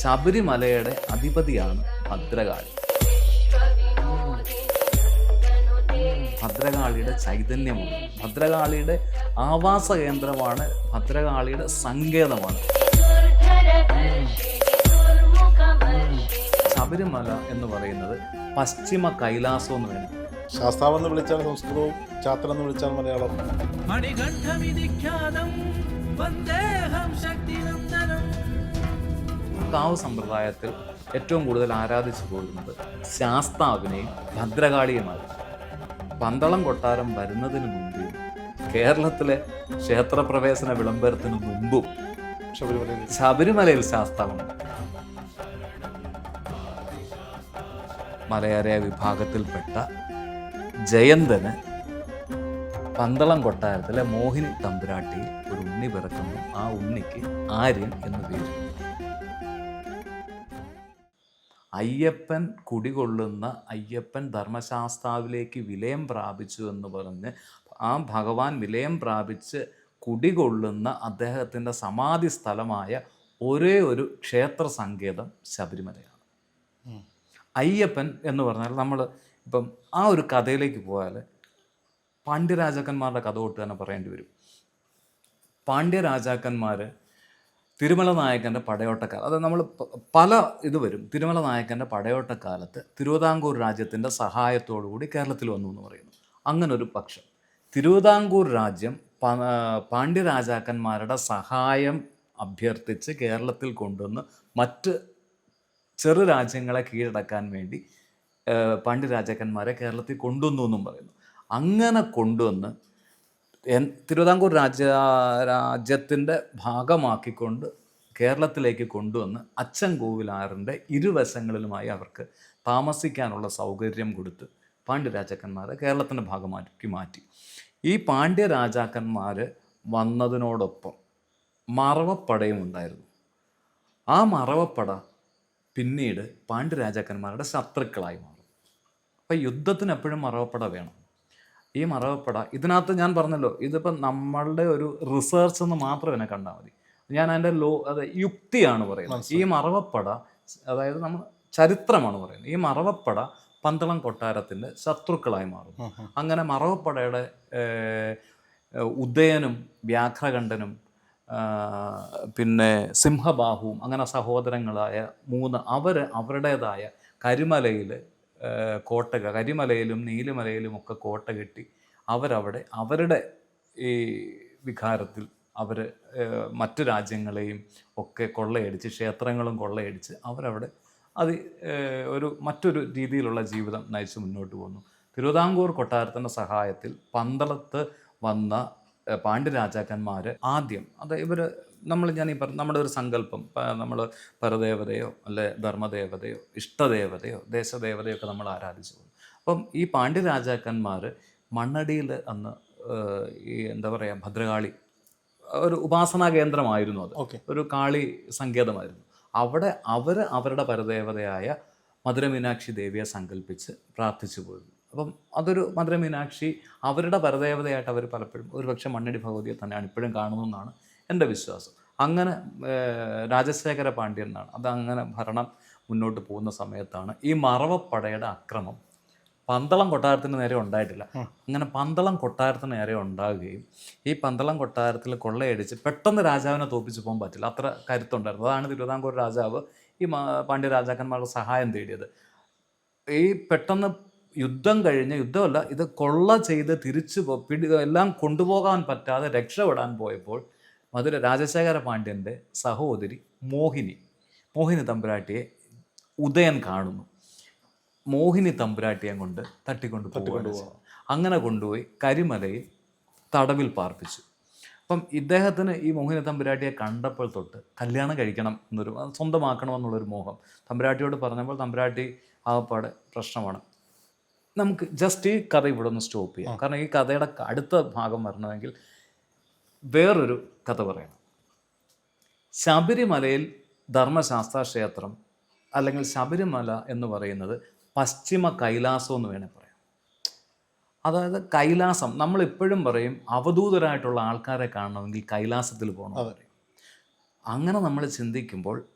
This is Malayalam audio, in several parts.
ശബരിമലയുടെ അധിപതിയാണ് ഭദ്രകാളി. ഭദ്രകാളിയുടെ ചൈതന്യമാണ്. ഭദ്രകാളിയുടെ ആവാസ കേന്ദ്രമാണ് ഭദ്രകാളിയുടെ സങ്കേതമാണ്. ശബരിമല എന്ന് പറയുന്നത് പശ്ചിമ കൈലാസം എന്ന് വേണം ശാസ്താവെന്ന് വിളിച്ചാൽ സംസ്കൃതവും ചാത്ര എന്ന് വിളിച്ചാൽ മലയാളം. കാവ് സമ്പ്രദായത്തിൽ ഏറ്റവും കൂടുതൽ ആരാധിച്ചു പോകുന്നത് ശാസ്താവിനെയും ഭദ്രകാളിയുമാണ്. പന്തളം കൊട്ടാരം വരുന്നതിന് മുമ്പ് കേരളത്തിലെ ക്ഷേത്രപ്രവേശന വിളംബരത്തിന് മുമ്പും ശബരിമലയിൽ ശാസ്താവുണ്ട് മലയാര വിഭാഗത്തിൽപ്പെട്ട ജയന്തന് പന്തളം കൊട്ടാരത്തിലെ മോഹിനി തമ്പുരാട്ടിയിൽ ഒരു ഉണ്ണി പിറക്കുന്നു. ആ ഉണ്ണിക്ക് ആര്യൻ എന്ന് പേര്. അയ്യപ്പൻ കുടികൊള്ളുന്ന അയ്യപ്പൻ ധർമ്മശാസ്താവിലേക്ക് വിലയം പ്രാപിച്ചു എന്ന് പറഞ്ഞ് ആ ഭഗവാൻ വിലയം പ്രാപിച്ച് കുടികൊള്ളുന്ന അദ്ദേഹത്തിന്റെ സമാധി സ്ഥലമായ ഒരേ ഒരു ക്ഷേത്ര സങ്കേതം ശബരിമലയാണ്. അയ്യപ്പൻ എന്ന് പറഞ്ഞാൽ നമ്മൾ ഇപ്പം ആ ഒരു കഥയിലേക്ക് പോയാൽ പാണ്ഡ്യരാജാക്കന്മാരുടെ കഥ തൊട്ട് തന്നെ പറയേണ്ടി വരും. പാണ്ഡ്യരാജാക്കന്മാർ തിരുമല നായകന്റെ പടയോട്ടക്കാലം. അത് നമ്മൾ പല ഇത് വരും. തിരുമല നായകന്റെ പടയോട്ടക്കാലത്ത് തിരുവിതാംകൂർ രാജ്യത്തിന്റെ സഹായത്തോടുകൂടി കേരളത്തിൽ വന്നു എന്ന് പറയുന്നു. അങ്ങനൊരു പക്ഷം. തിരുവിതാംകൂർ രാജ്യം പാണ്ഡ്യരാജാക്കന്മാരുടെ സഹായം അഭ്യർത്ഥിച്ച് കേരളത്തിൽ കൊണ്ടുവന്ന് മറ്റ് ചെറു രാജ്യങ്ങളെ കീഴടക്കാൻ വേണ്ടി പാണ്ഡ്യരാജാക്കന്മാരെ കേരളത്തിൽ കൊണ്ടുവന്നു എന്നും പറയുന്നു. അങ്ങനെ കൊണ്ടുവന്ന് തിരുവിതാംകൂർ രാജ്യ രാജ്യത്തിന്റെ ഭാഗമാക്കിക്കൊണ്ട് കേരളത്തിലേക്ക് കൊണ്ടുവന്ന് അച്ഛൻ കോവിലാറിന്റെ ഇരുവശങ്ങളിലുമായി അവർക്ക് താമസിക്കാനുള്ള സൗകര്യം കൊടുത്ത് പാണ്ഡ്യരാജാക്കന്മാരെ കേരളത്തിന്റെ ഭാഗമാക്കി മാറ്റി. ഈ പാണ്ഡ്യ രാജാക്കന്മാർ വന്നതിനോടൊപ്പം മറവപ്പടയും ഉണ്ടായിരുന്നു. ആ മറവപ്പട പിന്നീട് പാണ്ഡ്യരാജാക്കന്മാരുടെ ശത്രുക്കളായി മാറും. അപ്പം യുദ്ധത്തിന് എപ്പോഴും മറവപ്പട വേണം. ഈ മറവപ്പട. ഇതിനകത്ത് ഞാൻ പറഞ്ഞല്ലോ ഇതിപ്പം നമ്മളുടെ ഒരു റിസർച്ച് എന്ന് മാത്രം എന്നെ കണ്ടാൽ മതി. ഞാൻ അതിന്റെ ലോ അതെ യുക്തിയാണ് പറയുന്നത്. ഈ മറവപ്പട അതായത് നമ്മൾ ചരിത്രമാണ് പറയുന്നത്. ഈ മറവപ്പട പന്തളം കൊട്ടാരത്തിന്റെ ശത്രുക്കളായി മാറും അങ്ങനെ മറവപ്പടയുടെ ഉദയനും വ്യാഘ്രകണ്ഠനും പിന്നെ സിംഹബാഹുവും അങ്ങനെ സഹോദരങ്ങളായ മൂന്ന് അവർ അവരുടേതായ കരിമലയിൽ കോട്ട കരിമലയിലും നീലിമലയിലും ഒക്കെ കോട്ട കെട്ടി അവരവിടെ അവരുടെ ഈ വികാരത്തിൽ അവർ മറ്റു രാജ്യങ്ങളെയും ഒക്കെ കൊള്ളയടിച്ച് ക്ഷേത്രങ്ങളും കൊള്ളയടിച്ച് അവരവിടെ അത് ഒരു മറ്റൊരു രീതിയിലുള്ള ജീവിതം നയിച്ച് മുന്നോട്ട് പോന്നു തിരുവിതാംകൂർ കൊട്ടാരത്തിന്റെ സഹായത്തിൽ പന്തളത്ത് വന്ന പാണ്ഡ്യരാജാക്കന്മാർ ആദ്യം അത് ഇവർ നമ്മൾ ഞാൻ ഈ പറഞ്ഞു നമ്മുടെ ഒരു സങ്കല്പം നമ്മൾ പരദേവതയോ അല്ലെ ധർമ്മദേവതയോ ഇഷ്ടദേവതയോ ദേശദേവതയോ ഒക്കെ നമ്മൾ ആരാധിച്ചു പോകും. അപ്പം ഈ പാണ്ഡ്യരാജാക്കന്മാർ മണ്ണടിയിൽ അന്ന് ഈ എന്താ പറയുക ഭദ്രകാളി ഒരു ഉപാസനാ കേന്ദ്രമായിരുന്നു അത്. ഓക്കെ. ഒരു കാളി സങ്കേതമായിരുന്നു. അവിടെ അവർ അവരുടെ പരദേവതയായ മധുരമീനാക്ഷി ദേവിയെ സങ്കല്പിച്ച് പ്രാർത്ഥിച്ചു പോയിരുന്നു അപ്പം അതൊരു മധുരമീനാക്ഷി അവരുടെ പരദേവതയായിട്ട് അവർ പലപ്പോഴും ഒരുപക്ഷെ മണ്ണടി ഭഗവതിയെ തന്നെയാണ് ഇപ്പോഴും കാണുന്നതെന്നാണ് എന്റെ വിശ്വാസം. അങ്ങനെ രാജശേഖര പാണ്ഡ്യൻ എന്നാണ്. അത് അങ്ങനെ ഭരണം മുന്നോട്ട് പോകുന്ന സമയത്താണ് ഈ മറവപ്പടയുടെ അക്രമം. പന്തളം കൊട്ടാരത്തിന് നേരെ ഉണ്ടായിട്ടില്ല. അങ്ങനെ പന്തളം കൊട്ടാരത്തിന് നേരെ ഉണ്ടാവുകയും ഈ പന്തളം കൊട്ടാരത്തിൽ കൊള്ളയടിച്ച് പെട്ടെന്ന് രാജാവിനെ തോപ്പിച്ച് പോകാൻ പറ്റില്ല. അത്ര കരുത്തുണ്ടായിരുന്നു. അതാണ് തിരുവിതാംകൂർ രാജാവ് ഈ പാണ്ഡ്യ രാജാക്കന്മാരുടെ സഹായം തേടിയത്. ഈ പെട്ടെന്ന് യുദ്ധം കഴിഞ്ഞ് യുദ്ധമല്ല ഇത് കൊള്ള ചെയ്ത് തിരിച്ചു പോ- പിടി എല്ലാം കൊണ്ടുപോകാൻ പറ്റാതെ രക്ഷപ്പെടാൻ പോയപ്പോൾ മധുര രാജശേഖര പാണ്ഡ്യന്റെ സഹോദരി മോഹിനി. മോഹിനി തമ്പുരാട്ടിയെ ഉദയൻ കാണുന്നു. മോഹിനി തമ്പുരാട്ടിയെ കൊണ്ട് തട്ടിക്കൊണ്ട് തട്ടിക്കൊണ്ട്. അങ്ങനെ കൊണ്ടുപോയി കരിമലയിൽ തടവിൽ പാർപ്പിച്ചു. അപ്പം ഇദ്ദേഹത്തിന് ഈ മോഹിനി തമ്പുരാട്ടിയെ കണ്ടപ്പോൾ തൊട്ട് കല്യാണം കഴിക്കണം എന്നൊരു സ്വന്തമാക്കണമെന്നുള്ളൊരു സ്വന്തമാക്കണം എന്നുള്ളൊരു മോഹം തമ്പുരാട്ടിയോട് പറഞ്ഞപ്പോൾ തമ്പുരാട്ടി ആകപ്പാടെ പ്രശ്നമാണ്. നമുക്ക് ജസ്റ്റ് ഈ കഥ ഇവിടെ ഒന്ന് സ്റ്റോപ്പ് ചെയ്യാം. കാരണം ഈ കഥയുടെ അടുത്ത ഭാഗം വരണമെങ്കിൽ വേറൊരു കഥ പറയണം. ശബരിമലയിൽ ധർമ്മശാസ്ത്ര ക്ഷേത്രം അല്ലെങ്കിൽ ശബരിമല എന്ന് പറയുന്നത് പശ്ചിമ കൈലാസം എന്ന് വേണേൽ പറയാം. അതായത് കൈലാസം നമ്മൾ ഇപ്പോഴും പറയും അവധൂതരായിട്ടുള്ള ആൾക്കാരെ കാണണമെങ്കിൽ കൈലാസത്തിൽ പോകണം. പറയും അങ്ങനെ നമ്മൾ ചിന്തിക്കുമ്പോൾ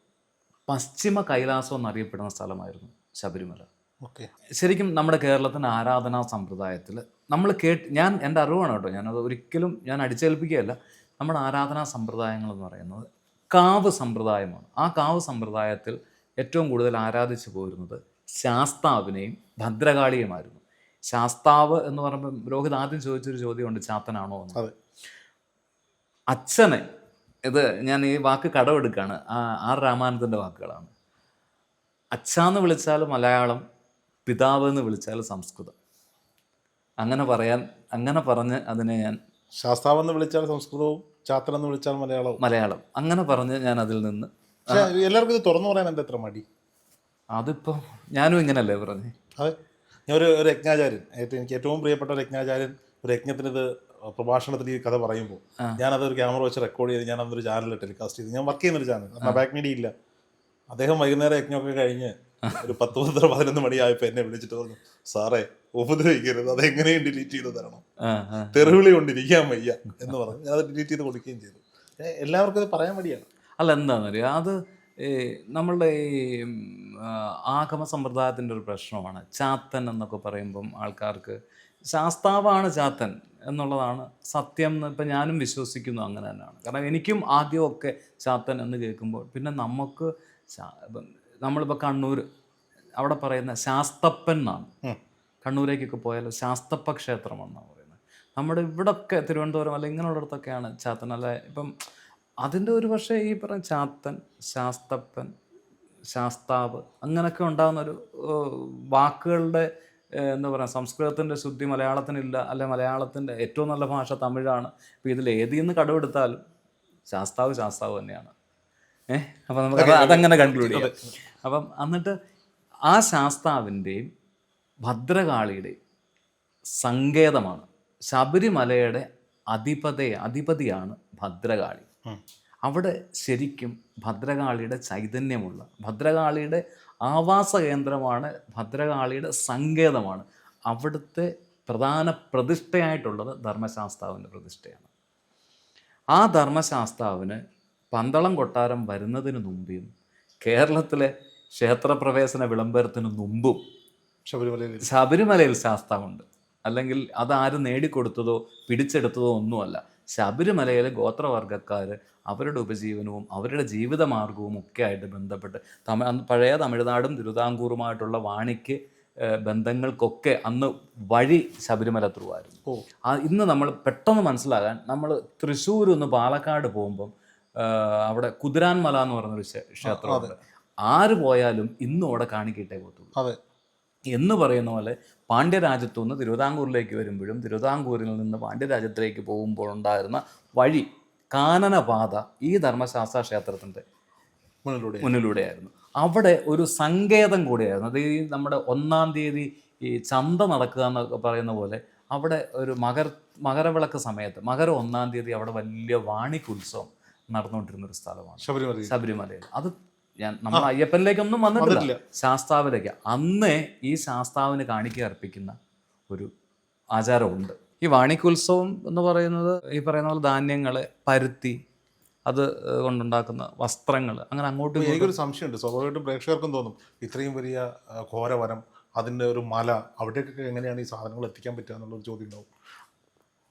പശ്ചിമ കൈലാസം എന്നറിയപ്പെടുന്ന സ്ഥലമായിരുന്നു ശബരിമല. ഓക്കെ. ശരിക്കും നമ്മുടെ കേരളത്തിന്റെ ആരാധനാ സമ്പ്രദായത്തിൽ നമ്മൾ കേട്ട് ഞാൻ എന്റെ അറിവാണ് കേട്ടോ. ഞാനത് ഒരിക്കലും ഞാൻ അടിച്ചേൽപ്പിക്കുകയല്ല. നമ്മുടെ ആരാധനാ സമ്പ്രദായങ്ങൾ എന്ന് പറയുന്നത് കാവ് സമ്പ്രദായമാണ്. ആ കാവ് സമ്പ്രദായത്തിൽ ഏറ്റവും കൂടുതൽ ആരാധിച്ചു പോരുന്നത് ശാസ്താവിനെയും ഭദ്രകാളിയുമായിരുന്നു. ശാസ്താവ് എന്ന് പറയുമ്പോൾ രോഹിത് ആദ്യം ചോദിച്ചൊരു ചോദ്യമുണ്ട് ചാത്തനാണോ എന്ന്. അതെ. അച്ഛനെ ഇത് ഞാൻ ഈ വാക്ക് കടമെടുക്കുകയാണ് ആ ആർ രാമാനന്ദന്റെ വാക്കുകളാണ്. അച്ഛാന്ന് വിളിച്ചാൽ മലയാളം പിതാവ് എന്ന് വിളിച്ചാൽ സംസ്കൃതം. അങ്ങനെ പറയാൻ അങ്ങനെ പറഞ്ഞ് അതിനെ ഞാൻ ശാസ്താവെന്ന് വിളിച്ചാൽ സംസ്കൃതവും ചാത്തൻ എന്ന് വിളിച്ചാൽ മലയാളവും. മലയാളം. അങ്ങനെ പറഞ്ഞ് ഞാൻ അതിൽ നിന്ന് എല്ലാവർക്കും ഇത് തുറന്നു പറയാൻ എന്താ എത്ര മടി? അതിപ്പോൾ ഞാനും ഇങ്ങനല്ലേ പറഞ്ഞു. അതെ. ഞാൻ ഒരു ഒരു യജ്ഞാചാര്യൻ. ഏറ്റവും എനിക്ക് ഏറ്റവും പ്രിയപ്പെട്ട ഒരു യജ്ഞാചാര്യൻ ഒരു യജ്ഞത്തിന് ഇത് പ്രഭാഷണത്തിൽ ഈ കഥ പറയുമ്പോൾ ഞാനത് ഒരു ക്യാമറ വെച്ച് റെക്കോർഡ് ചെയ്ത് ഞാൻ അതൊരു ചാനലിൽ ടെലികാസ്റ്റ് ചെയ്തു. ഞാൻ വർക്ക് ചെയ്യുന്നൊരു ചാനൽ ബാക്ക് മീഡിയ ഇല്ല. അദ്ദേഹം വൈകുന്നേരം യജ്ഞമൊക്കെ കഴിഞ്ഞ് ഒരു പത്ത് പത്തര പതിനൊന്ന് മണിയായപ്പോൾ എന്നെ വിളിച്ചിട്ട് പറഞ്ഞു സാറേ ഉപദ്രവിക്കരുത്. അതെങ്ങനെയും ഡിലീറ്റ് ചെയ്ത് തരണം. തെറിവിളി കൊണ്ടിരിക്കാൻ വയ്യ എന്ന് പറഞ്ഞു. ഞാൻ അത് ഡിലീറ്റ് ചെയ്ത് കൊടുക്കുകയും ചെയ്തു. എല്ലാവർക്കും അത് പറയാൻ മടിയാണ്. അല്ല എന്താണെന്നറിയോ അത് നമ്മളുടെ ഈ ആഗമ സമ്പ്രദായത്തിന്റെ ഒരു പ്രശ്നമാണ്. ചാത്തൻ എന്നൊക്കെ പറയുമ്പം ആൾക്കാർക്ക് ശാസ്താവാണ് ചാത്തൻ എന്നുള്ളതാണ് സത്യം എന്ന് ഇപ്പം ഞാനും വിശ്വസിക്കുന്നു അങ്ങനെ തന്നെയാണ്. കാരണം എനിക്കും ആദ്യമൊക്കെ ചാത്തൻ എന്ന് കേൾക്കുമ്പോൾ പിന്നെ നമുക്ക് ഇപ്പം നമ്മളിപ്പോൾ കണ്ണൂർ അവിടെ പറയുന്ന ശാസ്തപ്പൻ എന്നാണ്. കണ്ണൂരേക്കൊക്കെ പോയാൽ ശാസ്തപ്പ ക്ഷേത്രമെന്നാണ് പറയുന്നത്. നമ്മുടെ ഇവിടൊക്കെ തിരുവനന്തപുരം അല്ല ഇങ്ങനെയുള്ളിടത്തൊക്കെയാണ് ചാത്തൻ. അല്ല ഇപ്പം അതിന്റെ ഒരു പക്ഷേ ഈ പറഞ്ഞ ചാത്തൻ ശാസ്തപ്പൻ ശാസ്താവ് അങ്ങനെയൊക്കെ ഉണ്ടാകുന്ന ഒരു വാക്കുകളുടെ എന്താ പറയുക സംസ്കൃതത്തിന്റെ ശുദ്ധി മലയാളത്തിനില്ല അല്ലെ മലയാളത്തിന്റെ ഏറ്റവും നല്ല ഭാഷ തമിഴാണ്. ഇപ്പോൾ ഇതിൽ ഏതിൽ നിന്ന് കടമെടുത്താലും ശാസ്താവ് ശാസ്താവ് തന്നെയാണ്. ഏഹ് അപ്പം നമുക്ക് അതങ്ങനെ കൺക്ലൂഡ് ചെയ്യാം. അപ്പം എന്നിട്ട് ആ ശാസ്താവിന്റെയും ഭദ്രകാളിയുടെയും സങ്കേതമാണ്. ശബരിമലയുടെ അധിപതി അധിപതിയാണ് ഭദ്രകാളി. അവിടെ ശരിക്കും ഭദ്രകാളിയുടെ ചൈതന്യമുള്ള ഭദ്രകാളിയുടെ ആവാസ കേന്ദ്രമാണ് ഭദ്രകാളിയുടെ സങ്കേതമാണ്. അവിടുത്തെ പ്രധാന പ്രതിഷ്ഠയായിട്ടുള്ളത് ധർമ്മശാസ്താവിന്റെ പ്രതിഷ്ഠയാണ്. ആ ധർമ്മശാസ്താവിന് പന്തളം കൊട്ടാരം വരുന്നതിന് മുമ്പേയും കേരളത്തിലെ ക്ഷേത്രപ്രവേശന വിളംബരത്തിന് മുമ്പും ശബരിമലയിൽ ശബരിമലയിൽ ശാസ്താവുണ്ട്. അല്ലെങ്കിൽ അതാര് നേടിക്കൊടുത്തതോ പിടിച്ചെടുത്തതോ ഒന്നുമല്ല. ശബരിമലയിലെ ഗോത്രവർഗക്കാർ അവരുടെ ഉപജീവനവും അവരുടെ ജീവിതമാർഗവും ഒക്കെ ആയിട്ട് ബന്ധപ്പെട്ട് തമിഴ് പഴയ തമിഴ്നാടും തിരുവിതാംകൂറുമായിട്ടുള്ള വാണിക്ക് ബന്ധങ്ങൾക്കൊക്കെ അന്ന് വഴി ശബരിമല ത്രൂ ആയിരുന്നു ഓ. ആ ഇന്ന് നമ്മൾ പെട്ടെന്ന് മനസ്സിലാകാൻ നമ്മൾ തൃശ്ശൂർ ഒന്ന് പാലക്കാട് പോകുമ്പം അവിടെ കുതിരാൻമല എന്ന് പറഞ്ഞൊരു ക്ഷേ- ക്ഷേത്രമുണ്ട്. ആര് പോയാലും ഇന്നും അവിടെ കാണിക്കിട്ടേ പോകത്തുള്ളൂ. അതെ. എന്ന് പറയുന്ന പോലെ പാണ്ഡ്യരാജ്യത്തു നിന്ന് തിരുവിതാംകൂറിലേക്ക് വരുമ്പോഴും തിരുവിതാംകൂറിൽ നിന്ന് പാണ്ഡ്യരാജ്യത്തിലേക്ക് പോകുമ്പോൾ ഉണ്ടായിരുന്ന വഴി കാനനപാത ഈ ധർമ്മശാസ്ത്ര ക്ഷേത്രത്തിന്റെ മുന്നിലൂടെ. മുന്നിലൂടെയായിരുന്നു. അവിടെ ഒരു സങ്കേതം കൂടിയായിരുന്നു. അത് ഈ നമ്മുടെ ഒന്നാം തീയതി ഈ ചന്ത നടക്കുക എന്നൊക്കെ പറയുന്ന പോലെ അവിടെ ഒരു മകർ മകരവിളക്ക് സമയത്ത് മകര ഒന്നാം തീയതി അവിടെ വലിയ വാണിക്കുത്സവം നടന്നുകൊണ്ടിരുന്ന ഒരു സ്ഥലമാണ്. ശബരിമല ശബരിമലയിൽ. അത് ഞാൻ നമ്മൾ അയ്യപ്പനിലേക്കൊന്നും വന്നിട്ടില്ല. ശാസ്താവിലേക്ക്. അന്നേ ഈ ശാസ്താവിന് കാണിക്ക അർപ്പിക്കുന്ന ഒരു ആചാരമുണ്ട്. ഈ വാണിക്കുത്സവം എന്ന് പറയുന്നത് ഈ പറയുന്ന പോലെ ധാന്യങ്ങൾ പരുത്തി അത് കൊണ്ടുണ്ടാക്കുന്ന വസ്ത്രങ്ങൾ അങ്ങനെ അങ്ങോട്ടും എനിക്കൊരു സംശയമുണ്ട്. സ്വാഭാവികമായിട്ടും പ്രേക്ഷകർക്കും തോന്നും ഇത്രയും വലിയ ഘോരവനം അതിന്റെ ഒരു മല അവിടേക്കൊക്കെ എങ്ങനെയാണ് ഈ സാധനങ്ങൾ എത്തിക്കാൻ പറ്റുക എന്നുള്ളൊരു ചോദ്യം ഉണ്ടാവും.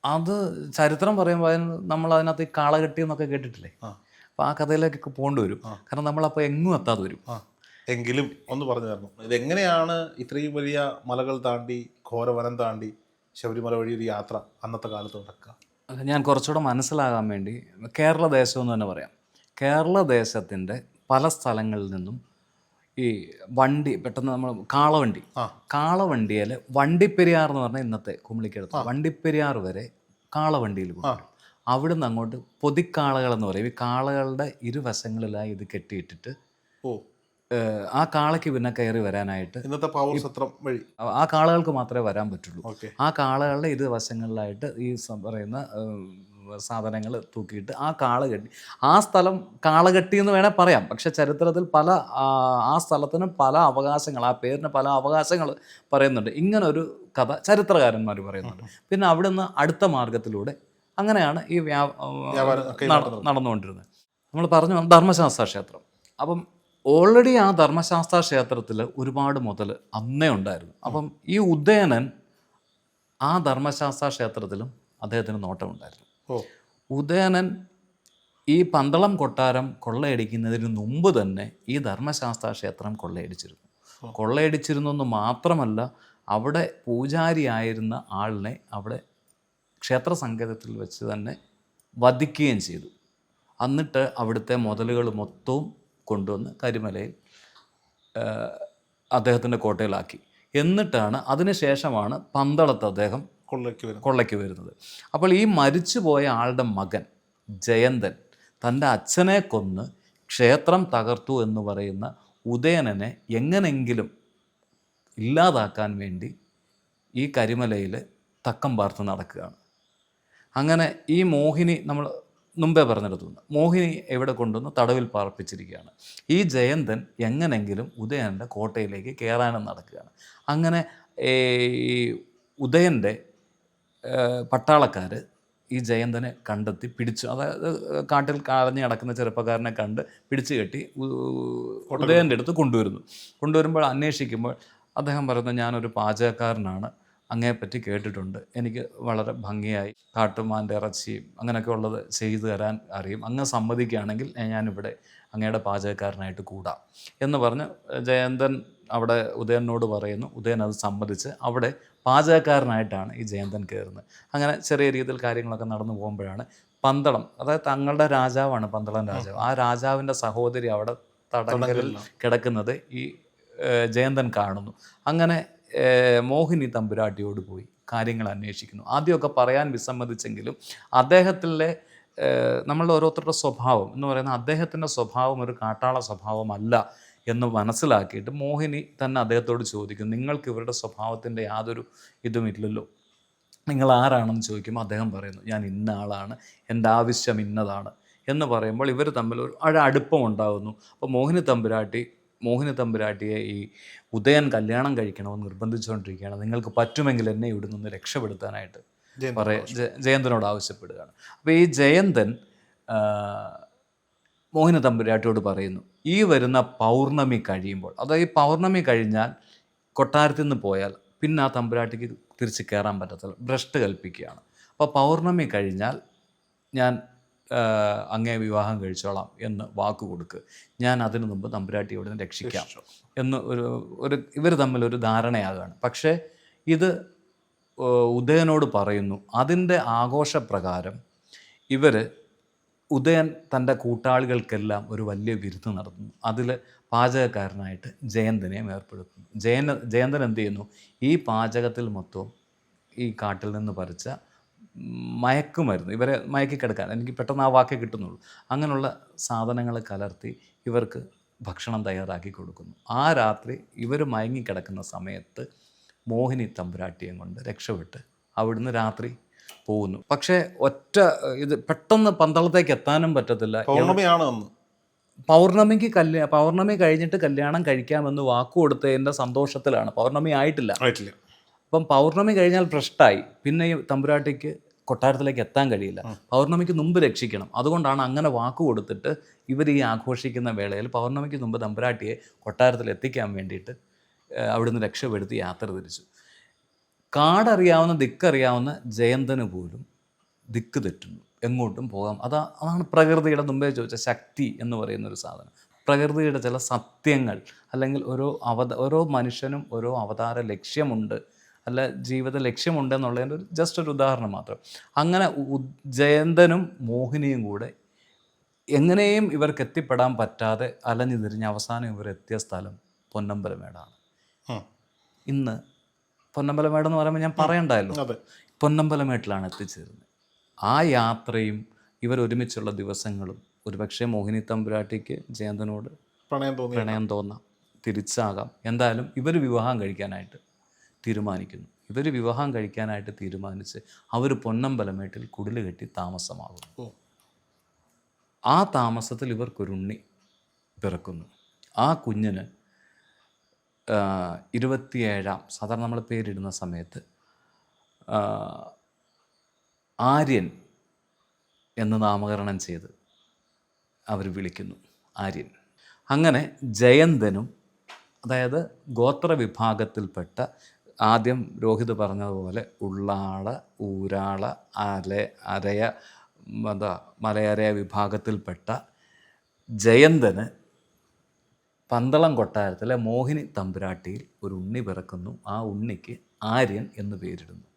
അത് ചരിത്രം പറയുമ്പോൾ അതിന് നമ്മൾ അതിനകത്ത് ഈ കാളകെട്ടി എന്നൊക്കെ കേട്ടിട്ടില്ലേ? ആ. അപ്പോൾ ആ കഥയിലേക്കൊക്കെ പോകേണ്ടി വരും. കാരണം നമ്മളപ്പോൾ എങ്ങും എത്താതെ വരും. എങ്കിലും ഒന്ന് പറഞ്ഞു തരണം. ഇതെങ്ങനെയാണ് ഇത്രയും വലിയ മലകൾ താണ്ടി ഘോരവനം താണ്ടി ശബരിമല വഴി ഒരു യാത്ര അന്നത്തെ കാലത്ത് നടക്കുക? ഞാൻ കുറച്ചുകൂടെ മനസ്സിലാകാൻ വേണ്ടി കേരള ദേശം എന്ന് തന്നെ പറയാം. കേരള ദേശത്തിന്റെ പല സ്ഥലങ്ങളിൽ നിന്നും ഈ വണ്ടി പെട്ടെന്ന് നമ്മൾ കാളവണ്ടി. കാളവണ്ടിയിൽ വണ്ടിപ്പെരിയാർ എന്ന് പറഞ്ഞാൽ ഇന്നത്തെ കുമിളിക്കടുത്ത് വണ്ടിപ്പെരിയാർ വരെ കാളവണ്ടിയിൽ പോകും അവിടുന്ന് അങ്ങോട്ട് പൊതിക്കാളകൾ എന്ന് പറയും. ഈ കാളകളുടെ ഇരുവശങ്ങളിലായി ഇത് കെട്ടിയിട്ടിട്ട് ഓ. ആ കാളയ്ക്ക് പിന്നെ കയറി വരാനായിട്ട് ഇന്നത്തെ പാവൂർ സത്രം വഴി. ആ കാളകൾക്ക് മാത്രമേ വരാൻ പറ്റുള്ളൂ. ആ കാളകളുടെ ഇരുവശങ്ങളിലായിട്ട് ഈ പറയുന്ന സാധനങ്ങൾ തൂക്കിയിട്ട് ആ കാള കെട്ടി ആ സ്ഥലം കാളകെട്ടി എന്ന് വേണേൽ പറയാം. പക്ഷെ ചരിത്രത്തിൽ പല ആ, ആ സ്ഥലത്തിന് പല അവകാശങ്ങൾ ആ പേരിന് പല അവകാശങ്ങൾ പറയുന്നുണ്ട്. ഇങ്ങനൊരു കഥ ചരിത്രകാരന്മാർ പറയുന്നുണ്ട്. പിന്നെ അവിടുന്ന് അടുത്ത മാർഗത്തിലൂടെ അങ്ങനെയാണ് ഈ വ്യാ വ്യാപാരം നടന്നുകൊണ്ടിരുന്നത്. നമ്മൾ പറഞ്ഞു ധർമ്മശാസ്ത്ര ക്ഷേത്രം. അപ്പം ഓൾറെഡി ആ ധർമ്മശാസ്ത്ര ക്ഷേത്രത്തിൽ ഒരുപാട് മുതൽ അന്നേ ഉണ്ടായിരുന്നു. അപ്പം ഈ ഉദയനൻ ആ ധർമ്മശാസ്ത്ര ക്ഷേത്രത്തിലും അദ്ദേഹത്തിന് നോട്ടമുണ്ടായിരുന്നു. ഉദയനൻ ഈ പന്തളം കൊട്ടാരം കൊള്ളയടിക്കുന്നതിന് മുമ്പ് തന്നെ ഈ ധർമ്മശാസ്ത്ര ക്ഷേത്രം കൊള്ളയടിച്ചിരുന്നു. കൊള്ളയടിച്ചിരുന്നു എന്ന് മാത്രമല്ല അവിടെ പൂജാരിയായിരുന്ന ആളിനെ അവിടെ ക്ഷേത്ര സങ്കേതത്തിൽ വെച്ച് തന്നെ വധിക്കുകയും ചെയ്തു. എന്നിട്ട് അവിടുത്തെ മുതലുകൾ മൊത്തവും കൊണ്ടുവന്ന് കരിമലയിൽ അദ്ദേഹത്തിന്റെ കോട്ടയിലാക്കി. എന്നിട്ടാണ് അതിനുശേഷമാണ് പന്തളത്ത് അദ്ദേഹം കൊള്ളയ്ക്ക് വരുന്നത്. കൊള്ളയ്ക്ക് വരുന്നത്. അപ്പോൾ ഈ മരിച്ചുപോയ ആളുടെ മകൻ ജയന്തൻ തന്റെ അച്ഛനെ കൊന്ന് ക്ഷേത്രം തകർത്തു എന്ന് പറയുന്ന ഉദയനനെ എങ്ങനെങ്കിലും ഇല്ലാതാക്കാൻ വേണ്ടി ഈ കരിമലയിൽ തക്കം പാർത്ത് നടക്കുകയാണ്. അങ്ങനെ ഈ മോഹിനി നമ്മൾ മുമ്പേ പറഞ്ഞെടുത്തുനിന്ന് മോഹിനി എവിടെ കൊണ്ടുവന്ന്? തടവിൽ പാർപ്പിച്ചിരിക്കുകയാണ്. ഈ ജയന്തൻ എങ്ങനെങ്കിലും ഉദയന്റെ കോട്ടയിലേക്ക് കയറാനും നടക്കുകയാണ്. അങ്ങനെ ഈ ഉദയന്റെ പട്ടാളക്കാർ ഈ ജയന്തനെ കണ്ടെത്തി പിടിച്ചു. അതായത് കാട്ടിൽ കളഞ്ഞു നടക്കുന്ന ചെറുപ്പക്കാരനെ കണ്ട് പിടിച്ചു കെട്ടി ഉദയന്റെ അടുത്ത് കൊണ്ടുവരുന്നു. കൊണ്ടുവരുമ്പോൾ അന്വേഷിക്കുമ്പോൾ അദ്ദേഹം പറയുന്നത് ഞാനൊരു പാചകക്കാരനാണ്. അങ്ങയെപ്പറ്റി കേട്ടിട്ടുണ്ട്. എനിക്ക് വളരെ ഭംഗിയായി കാട്ടുമാന്റെ ഇറച്ചിയും അങ്ങനെയൊക്കെ ഉള്ളത് ചെയ്തു തരാൻ അറിയും. അങ്ങ് സമ്മതിക്കുകയാണെങ്കിൽ ഞാനിവിടെ അങ്ങയുടെ പാചകക്കാരനായിട്ട് കൂടാം എന്ന് പറഞ്ഞ് ജയന്തൻ അവിടെ ഉദയനോട് പറയുന്നു. ഉദയൻ അത് സമ്മതിച്ച് അവിടെ പാചകക്കാരനായിട്ടാണ് ഈ ജയന്തൻ കയറുന്നത്. അങ്ങനെ ചെറിയ രീതിയിൽ കാര്യങ്ങളൊക്കെ നടന്നു പോകുമ്പോഴാണ് പന്തളം അതായത് തങ്ങളുടെ രാജാവാണ് പന്തളം രാജാവ്. ആ രാജാവിന്റെ സഹോദരി അവിടെ തടങ്കലിൽ കിടക്കുന്നത് ഈ ജയന്തൻ കാണുന്നു. അങ്ങനെ മോഹിനി തമ്പുരാട്ടിയോട് പോയി കാര്യങ്ങൾ അന്വേഷിക്കുന്നു. ആദ്യമൊക്കെ പറയാൻ വിസമ്മതിച്ചെങ്കിലും അദ്ദേഹത്തിലെ ഏഹ്, നമ്മളുടെ ഓരോരുത്തരുടെ സ്വഭാവം എന്ന് പറയുന്ന അദ്ദേഹത്തിന്റെ സ്വഭാവം ഒരു കാട്ടാള സ്വഭാവമല്ല എന്ന് മനസ്സിലാക്കിയിട്ട് മോഹിനി തന്നെ അദ്ദേഹത്തോട് ചോദിക്കും നിങ്ങൾക്ക് ഇവരുടെ സ്വഭാവത്തിന്റെ യാതൊരു ഇതും ഇല്ലല്ലോ? നിങ്ങൾ ആരാണെന്ന് ചോദിക്കുമ്പോൾ അദ്ദേഹം പറയുന്നു ഞാൻ ഇന്ന ആളാണ് എന്റെ ആവശ്യം ഇന്നതാണ് എന്ന് പറയുമ്പോൾ ഇവർ തമ്മിൽ ഒരു അടുപ്പം ഉണ്ടാകുന്നു. അപ്പോൾ മോഹിനി തമ്പുരാട്ടി മോഹിനി തമ്പുരാട്ടിയെ ഈ ഉദയൻ കല്യാണം കഴിക്കണമെന്ന് നിർബന്ധിച്ചുകൊണ്ടിരിക്കുകയാണ്. നിങ്ങൾക്ക് പറ്റുമെങ്കിൽ എന്നെ ഇവിടെ നിന്ന് രക്ഷപ്പെടുത്താനായിട്ട് പറയ ജയന്തനോട് ആവശ്യപ്പെടുകയാണ്. അപ്പോൾ ഈ ജയന്തൻ മോഹിന തമ്പുരാട്ടിയോട് പറയുന്നു ഈ വരുന്ന പൗർണമി കഴിയുമ്പോൾ അതായത് ഈ പൗർണമി കഴിഞ്ഞാൽ കൊട്ടാരത്തിൽ നിന്ന് പോയാൽ പിന്നെ ആ തമ്പുരാട്ടിക്ക് തിരിച്ച് കയറാൻ പറ്റത്തില്ല ഭ്രഷ്ട് കൽപ്പിക്കുകയാണ്. അപ്പോൾ പൗർണമി കഴിഞ്ഞാൽ ഞാൻ അങ്ങേ വിവാഹം കഴിച്ചോളാം എന്ന് വാക്ക് കൊടുക്ക്. ഞാൻ അതിനു മുമ്പ് തമ്പുരാട്ടി ഇവിടെ നിന്ന് രക്ഷിക്കാം എന്ന് ഒരു ഒരു ഇവർ തമ്മിൽ ഒരു ധാരണയാകുകയാണ് പക്ഷേ ഇത് ഉദയനോട് പറയുന്നു അതിന്റെ ആഘോഷപ്രകാരം ഇവർ ഉദയൻ തന്റെ കൂട്ടാളികൾക്കെല്ലാം ഒരു വലിയ വിരുന്ന് നടത്തുന്നു. അതിൽ പാചകക്കാരനായിട്ട് ജയന്തനെയും ഏർപ്പെടുത്തുന്നു. ജയന ജയന്തൻ എന്ത് ചെയ്യുന്നു? ഈ പാചകത്തിൽ മൊത്തവും ഈ കാട്ടിൽ നിന്ന് പറിച്ച മയക്കുമരുന്ന്. ഇവരെ മയക്കിക്കിടക്കാൻ. എനിക്ക് പെട്ടെന്ന് ആ വാക്കേ കിട്ടുന്നുള്ളൂ. അങ്ങനെയുള്ള സാധനങ്ങൾ കലർത്തി ഇവർക്ക് ഭക്ഷണം തയ്യാറാക്കി കൊടുക്കുന്നു. ആ രാത്രി ഇവർ മയങ്ങിക്കിടക്കുന്ന സമയത്ത് മോഹിനി തമ്പുരാട്ടിയും കൊണ്ട് രക്ഷപ്പെട്ട് അവിടുന്ന് രാത്രി പോകുന്നു. പക്ഷേ ഒറ്റ ഇത് പെട്ടെന്ന് പന്തളത്തേക്ക് എത്താനും പറ്റത്തില്ല. പൗർണമിയാണ് പൗർണമിക്ക് കല്യാ പൗർണമി കഴിഞ്ഞിട്ട് കല്യാണം കഴിക്കാമെന്ന് വാക്കു കൊടുത്തതിന്റെ സന്തോഷത്തിലാണ്. പൗർണമി ആയിട്ടില്ല. ആയിട്ടില്ല. അപ്പം പൗർണമി കഴിഞ്ഞാൽ ഭ്രഷ്ടായി. പിന്നെ ഈ തമ്പുരാട്ടിക്ക് കൊട്ടാരത്തിലേക്ക് എത്താൻ കഴിയില്ല. പൗർണമിക്ക് മുമ്പ് രക്ഷിക്കണം. അതുകൊണ്ടാണ് അങ്ങനെ വാക്ക് കൊടുത്തിട്ട് ഇവർ ഈ ആഘോഷിക്കുന്ന വേളയിൽ പൗർണമിക്ക് മുമ്പ് തമ്പുരാട്ടിയെ കൊട്ടാരത്തിൽ എത്തിക്കാൻ വേണ്ടിയിട്ട് അവിടുന്ന് രക്ഷപ്പെടുത്തി യാത്ര തിരിച്ചു. കാടറിയാവുന്ന ദിക്കറിയാവുന്ന ജയന്തന് പോലും ദിക്ക് തെറ്റുന്നു. എങ്ങോട്ടും പോകാം. അതാ അതാണ് പ്രകൃതിയുടെ മുമ്പേ ചോദിച്ച ശക്തി എന്ന് പറയുന്ന ഒരു സാധനം. പ്രകൃതിയുടെ ചില സത്യങ്ങൾ അല്ലെങ്കിൽ ഓരോ അവത ഓരോ മനുഷ്യനും ഓരോ അവതാര ലക്ഷ്യമുണ്ട്. അല്ല ജീവിത ലക്ഷ്യമുണ്ട് എന്നുള്ളതിന്റെ ഒരു ജസ്റ്റ് ഒരു ഉദാഹരണം മാത്രം. അങ്ങനെ ജയന്തനും മോഹിനിയും കൂടെ എങ്ങനെയും ഇവർക്ക് എത്തിപ്പെടാൻ പറ്റാതെ അലഞ്ഞു തിരിഞ്ഞ് അവസാനം ഇവർ എത്തിയ സ്ഥലം പൊന്നമ്പലമേടാണ്. ഇന്ന് പൊന്നമ്പലമേട് എന്ന് പറയുമ്പോൾ ഞാൻ പറയണ്ടായല്ലോ. പൊന്നമ്പലമേട്ടിലാണ് എത്തിച്ചേരുന്നത്. ആ യാത്രയും ഇവർ ഒരുമിച്ചുള്ള ദിവസങ്ങളും ഒരുപക്ഷെ മോഹിനി തമ്പുരാട്ടിക്ക് ജയന്തനോട് പ്രണയം തോന്നി പ്രണയം തോന്നാം. തിരിച്ചാകാം. എന്തായാലും ഇവർ വിവാഹം കഴിക്കാനായിട്ട് തീരുമാനിക്കുന്നു. ഇവർ വിവാഹം കഴിക്കാനായിട്ട് തീരുമാനിച്ച് അവർ പൊന്നമ്പലമേട്ടിൽ കുടിൽ കെട്ടി താമസമാകുന്നു. ആ താമസത്തിൽ ഇവർക്കൊരുണ്ണി പിറക്കുന്നു. ആ കുഞ്ഞിന് ഇരുപത്തിയേഴാം സാധാരണ നമ്മൾ പേരിടുന്ന സമയത്ത് ആര്യൻ എന്ന് നാമകരണം ചെയ്ത് അവർ വിളിക്കുന്നു. ആര്യൻ. അങ്ങനെ ജയന്തനും അതായത് ഗോത്ര വിഭാഗത്തിൽപ്പെട്ട ആദ്യം രോഹിത് പറഞ്ഞതുപോലെ ഉള്ളാള ഊരാള അല അരയ എന്താ മലയരയ വിഭാഗത്തിൽപ്പെട്ട ജയന്തന് പന്തളം കൊട്ടാരത്തിലെ മോഹിനി തമ്പുരാട്ടിയിൽ ഒരു ഉണ്ണി പിറക്കുന്നു. ആ ഉണ്ണിക്ക് ആര്യൻ എന്ന് പേരിടുന്നു.